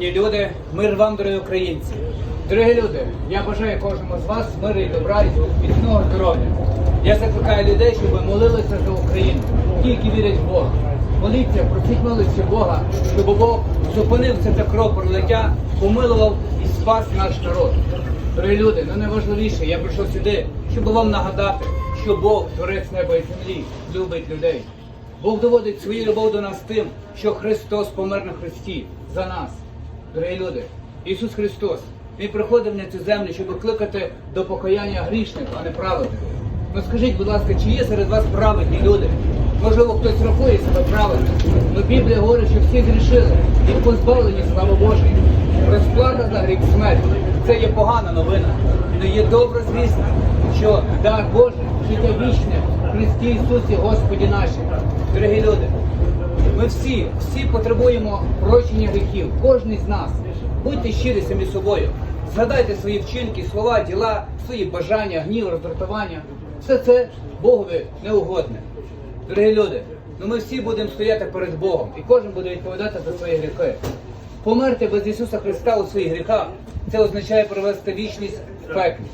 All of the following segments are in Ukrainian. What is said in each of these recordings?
Люди, мир вам, дорогі українці. Дорогі люди, я бажаю кожному з вас миру і добра і міцного здоров'я. Я закликаю людей, щоб ви молилися за Україну, ті, які вірять в Бога. Моліться, просіть милості Бога, щоб Бог зупинив це кров пролиття, помилував і спас наш народ. Дорогі люди, ну найважливіше, я прийшов сюди, щоб вам нагадати, що Бог, творець неба і землі, любить людей. Бог доводить свою любов до нас тим, що Христос помер на Христі за нас. Дорогі люди, Ісус Христос, Він приходив на цю землю, щоб кликати до покаяння грішних, а не праведних. Ну скажіть, будь ласка, чи є серед вас праведні люди? Можливо, хтось рахує себе праведним. але Біблія говорить, що всі грішили і позбавлені слави Божої. Розплата за гріх смерть. Це є погана новина. Але є добра звістка, що дар Божий, життя вічне в Христі Ісусі Господі наші. Дорогі люди, ми всі, всі потребуємо прощення гріхів, кожен з нас. Будьте щирі самі собою. Згадайте свої вчинки, слова, діла, свої бажання, гнів, роздратування. Все це Богові неугодне. Дорогі люди, ну ми всі будемо стояти перед Богом, і кожен буде відповідати за свої гріхи. Померти без Ісуса Христа у своїх гріхах це означає провести вічність в пеклі.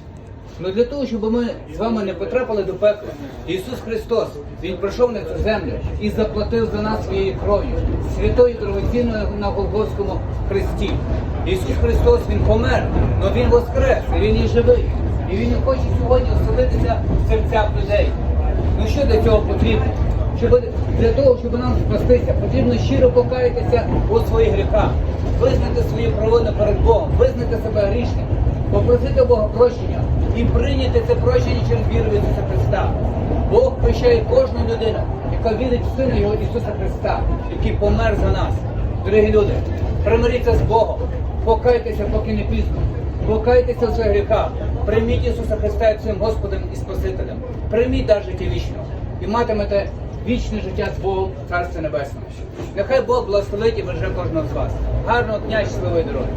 Ну для того, щоб ми з вами не потрапили до пекла, Ісус Христос, Він прийшов на цю землю і заплатив за нас своєю кров'ю, святою дорогоцінною на Голгофському хресті. Ісус Христос Він помер, але Він воскрес, і Він і живий. І Він хоче сьогодні оселитися в серцях людей. Ну що для цього потрібно? Щоб для того, щоб нам спастися, потрібно щиро покаятися у своїх гріхах, визнати свої провини перед Богом, визнати себе грішним, попросити Бога прощення і прийняти це прощення через віру в Ісуса Христа. Бог прощає кожну людину, яка вірить в Сина Його Ісуса Христа, який помер за нас. Дорогі люди, примиріться з Богом, покайтеся, поки не пізно. Покайтеся в своїх гріхах, прийміть Ісуса Христа своїм Господом і Спасителем. Прийміть дар життя вічного і матимете вічне життя з Богом в Царстві Небесному. Нехай Бог благословить і береже кожного з вас. Гарного дня, щасливої дороги!